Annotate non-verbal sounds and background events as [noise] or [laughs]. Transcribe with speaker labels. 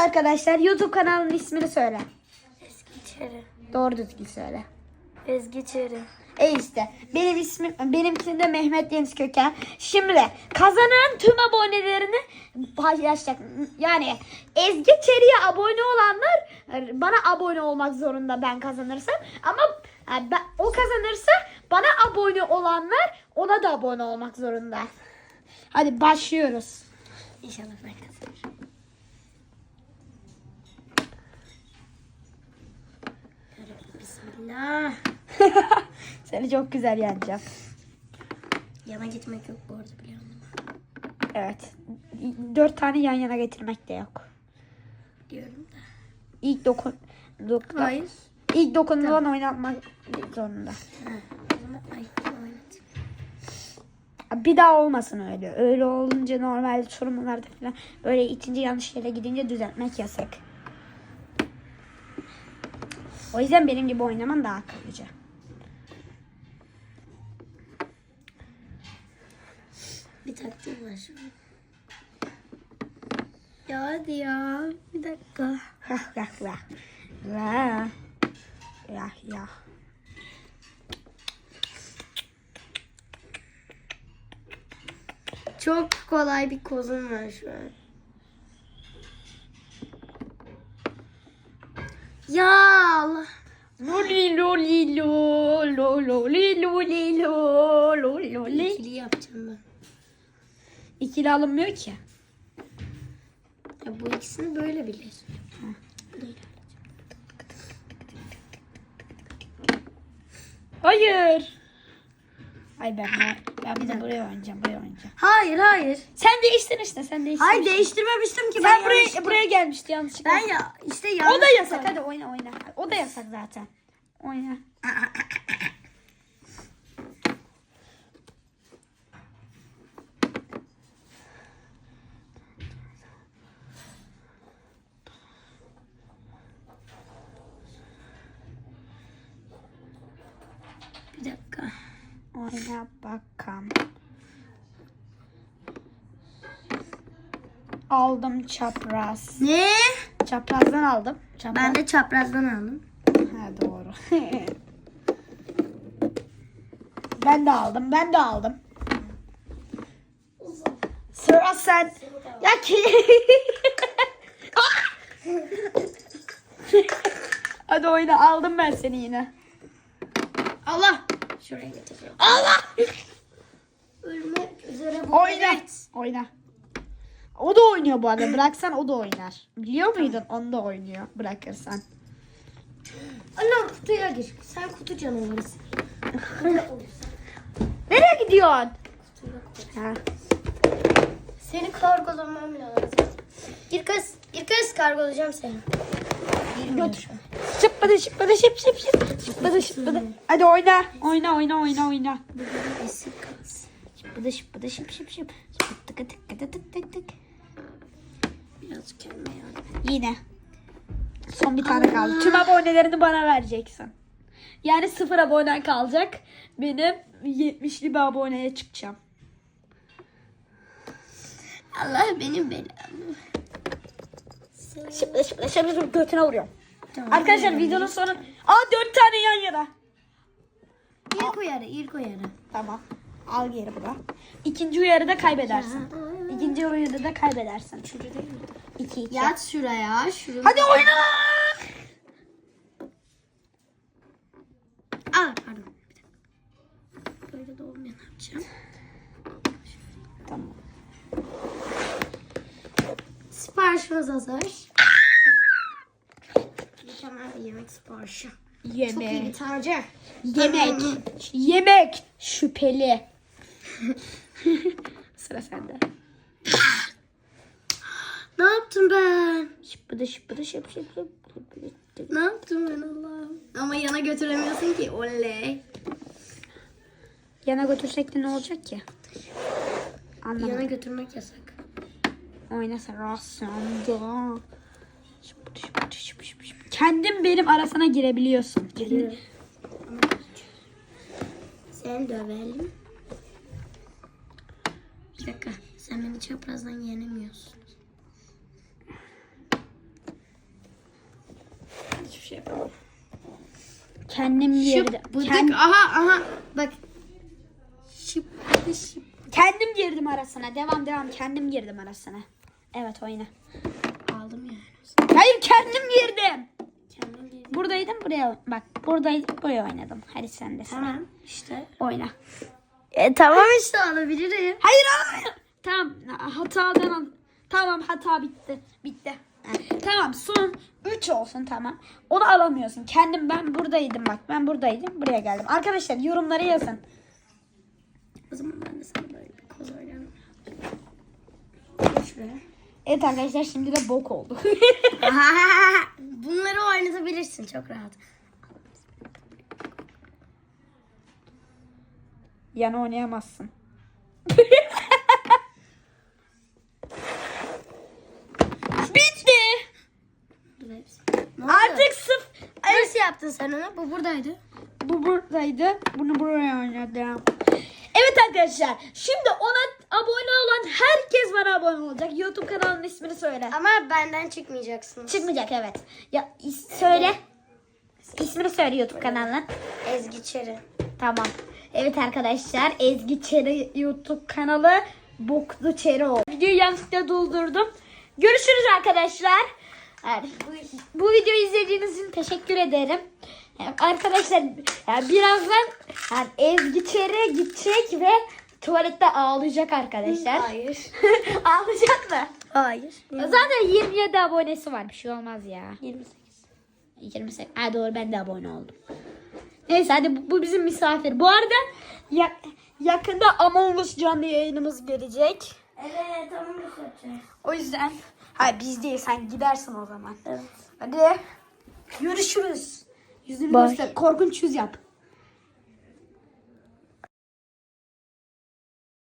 Speaker 1: arkadaşlar YouTube kanalının ismini söyle.
Speaker 2: Ezgi Çeri.
Speaker 1: Doğru düzgün söyle.
Speaker 2: Ezgi Çeri.
Speaker 1: E işte benim ismim benimkisi de Mehmet Deniz Köken. Şimdi kazanan tüm abonelerini paylaşacak. Yani Ezgi Çeri'ye abone olanlar bana abone olmak zorunda ben kazanırsam. Ama yani ben, o kazanırsa bana abone olanlar ona da abone olmak zorunda. Hadi başlıyoruz.
Speaker 2: İnşallah ben kazanırım. Bismillah. [laughs]
Speaker 1: Seni çok güzel yeneceğim.
Speaker 2: Yana gitmek yok bu arada biliyorum.
Speaker 1: Evet. Dört tane yan yana getirmek de yok.
Speaker 2: Diyorum da.
Speaker 1: İlk dokun... dok-
Speaker 2: Hayır.
Speaker 1: İlk dokunulan oynatmak zorunda.
Speaker 2: Ha. Ay.
Speaker 1: Bir daha olmasın öyle. Öyle olunca normal sorumlularda falan böyle ikinci yanlış yere gidince düzeltmek yasak. O yüzden benim gibi oynaman daha akıllıca.
Speaker 2: Bir taktiğim var şimdi. Ya hadi ya. Bir dakika.
Speaker 1: Vah vah vah. Vah. Ya ya.
Speaker 2: Çok kolay bir kozum var şu an. Ya Allah.
Speaker 1: Loli loli lo lo loli loli lo lo loli.
Speaker 2: İkili yapacağım ben.
Speaker 1: İkili alınmıyor ki.
Speaker 2: Ya bu ikisini böyle. Böyle.
Speaker 1: Hayır. Ay ben ben bir de buraya oynayacağım, buraya oynayacağım.
Speaker 2: Hayır hayır.
Speaker 1: Sen değiştin işte, sen değiştin.
Speaker 2: Hayır değiştirmemiştim ki.
Speaker 1: Sen
Speaker 2: ben
Speaker 1: buraya
Speaker 2: yanlışlıkla-
Speaker 1: buraya gelmişti yanlışlıkla.
Speaker 2: Ben ya işte yanlış.
Speaker 1: o da yasak. Hadi oyna oyna. O da yasak zaten. Oyna.
Speaker 2: Bir dakika.
Speaker 1: Oyna bakalım. Aldım çapraz.
Speaker 2: Ne?
Speaker 1: Çaprazdan aldım. Çapraz.
Speaker 2: Ben de çaprazdan aldım.
Speaker 1: Ha doğru. [laughs] ben de aldım. Ben de aldım. Sıra sen. Ya ki. [laughs] Hadi oyna. Aldım ben seni yine.
Speaker 2: Allah. Şuraya getireceğim.
Speaker 1: Allah. Oyna.
Speaker 2: evet.
Speaker 1: Oyna. O da oynuyor bu arada. Bıraksan o da oynar. Biliyor muydun? Onu da oynuyor. Bırakırsan.
Speaker 2: Allah kutuya gir. Sen kutu canavarısın.
Speaker 1: Nereye gidiyorsun? Ha.
Speaker 2: Seni kargolamam lazım. İrkız, İrkız kargolayacağım seni.
Speaker 1: Götür. Şıppadı şıppadı şıp şıp şıp. Şıppadı şıppadı. Hadi oyna. Oyna oyna oyna oyna.
Speaker 2: Eski kız.
Speaker 1: Şıppadı şıppadı şıp şıp şıp. Tık tık tık tık tık tık tık.
Speaker 2: Biraz kendime yardım.
Speaker 1: Yine. Son bir tane kaldı. Tüm abonelerini bana vereceksin. Yani sıfır abonen kalacak. Benim 70'li bir aboneye çıkacağım.
Speaker 2: Allah benim belamı.
Speaker 1: Şıpla şıpla şıpla şıpla götüne vuruyorum.
Speaker 2: Tamam.
Speaker 1: Arkadaşlar videonun sonu... Aa dört tane yan yana.
Speaker 2: İlk uyarı, ilk uyarı.
Speaker 1: Tamam. Al geri bunu. İkinci uyarıda kaybedersin. İkinci uyarıda kaybedersin.
Speaker 2: Şurada değil mi?
Speaker 1: İki iki.
Speaker 2: Yat şuraya, şuraya.
Speaker 1: Hadi oyna.
Speaker 2: Aa, pardon. Bir dakika. Böyle de olmuyor. Ne yapacağım?
Speaker 1: Tamam.
Speaker 2: Siparişimiz hazır. Mükemmel bir yemek siparişi. Çok iyi bir
Speaker 1: Yemek.
Speaker 2: tane.
Speaker 1: Yemek. Yemek. Şüpheli. [laughs] Sıra sende.
Speaker 2: Ne yaptım ben?
Speaker 1: Şıppıdı şıppıdı şıp şıp şıp.
Speaker 2: Ne yaptım ben Allah'ım? Ama yana götüremiyorsun ki. Oley.
Speaker 1: Yana götürsek de ne olacak ki?
Speaker 2: Yana
Speaker 1: Anlamadım.
Speaker 2: götürmek yasak.
Speaker 1: Oynasa şıp. Kendin benim arasına girebiliyorsun. Kendin-
Speaker 2: Sen dövelim. Dakika. Sen beni çaprazdan yenemiyorsun. şey yapalım.
Speaker 1: Kendim.
Speaker 2: Şıp bıdık.
Speaker 1: Kend-
Speaker 2: Aha aha. Bak. Şıp şıp.
Speaker 1: kendim girdim arasına. Devam devam. Kendim girdim arasına. Evet oyna.
Speaker 2: Aldım yani.
Speaker 1: Hayır kendim girdim.
Speaker 2: Kendim girdim.
Speaker 1: Buradaydım buraya bak buradaydım buraya oynadım. Hadi sen de sıra.
Speaker 2: Tamam işte.
Speaker 1: Oyna.
Speaker 2: E tamam işte alabilirim.
Speaker 1: Hayır hayır. Tamam hatadan al. Tamam hata bitti. Bitti. Tamam son 3 olsun tamam. Onu alamıyorsun. Kendim ben buradaydım bak. Ben buradaydım. Buraya geldim. Arkadaşlar yorumlara yazın.
Speaker 2: O zaman ben de sana böyle bir koz oynarım. Şuraya.
Speaker 1: Evet arkadaşlar şimdi de bok oldu. [laughs] [laughs]
Speaker 2: Bunları oynatabilirsin çok rahat.
Speaker 1: Yan oynayamazsın. [laughs] Bitti.
Speaker 2: Ne oldu?
Speaker 1: Artık sıf.
Speaker 2: Nasıl yaptın sen onu? Bu buradaydı.
Speaker 1: Bu buradaydı. Bunu buraya oynadım. Evet arkadaşlar. Şimdi ona abone olan herkes bana abone olacak. YouTube kanalının ismini söyle.
Speaker 2: Ama benden çıkmayacaksınız.
Speaker 1: Çıkmayacak evet. Ya is- söyle. İsmini söyle YouTube kanalının.
Speaker 2: Ezgi Çeri.
Speaker 1: Tamam. Evet arkadaşlar Ezgi Çeri YouTube kanalı Boklu Çeri oldu. Videoyu yanlışlıkla doldurdum. Görüşürüz arkadaşlar. Bu, bu videoyu izlediğiniz için teşekkür ederim. Yani arkadaşlar yani birazdan yani Ezgi Çeri gidecek ve tuvalette ağlayacak arkadaşlar.
Speaker 2: Hayır. [laughs]
Speaker 1: ağlayacak mı?
Speaker 2: Hayır.
Speaker 1: Zaten 27 abonesi var. Bir şey olmaz ya.
Speaker 2: 28.
Speaker 1: 28. Ha doğru ben de abone oldum. Neyse hadi bu, bizim misafir. Bu arada ya- yakında Among Us canlı yayınımız gelecek.
Speaker 2: Evet tamam nasıl yapacağız?
Speaker 1: O yüzden ha biz değil sen gidersin o zaman.
Speaker 2: Evet.
Speaker 1: Hadi görüşürüz. Yüzünü göster. Korkunç yüz yap.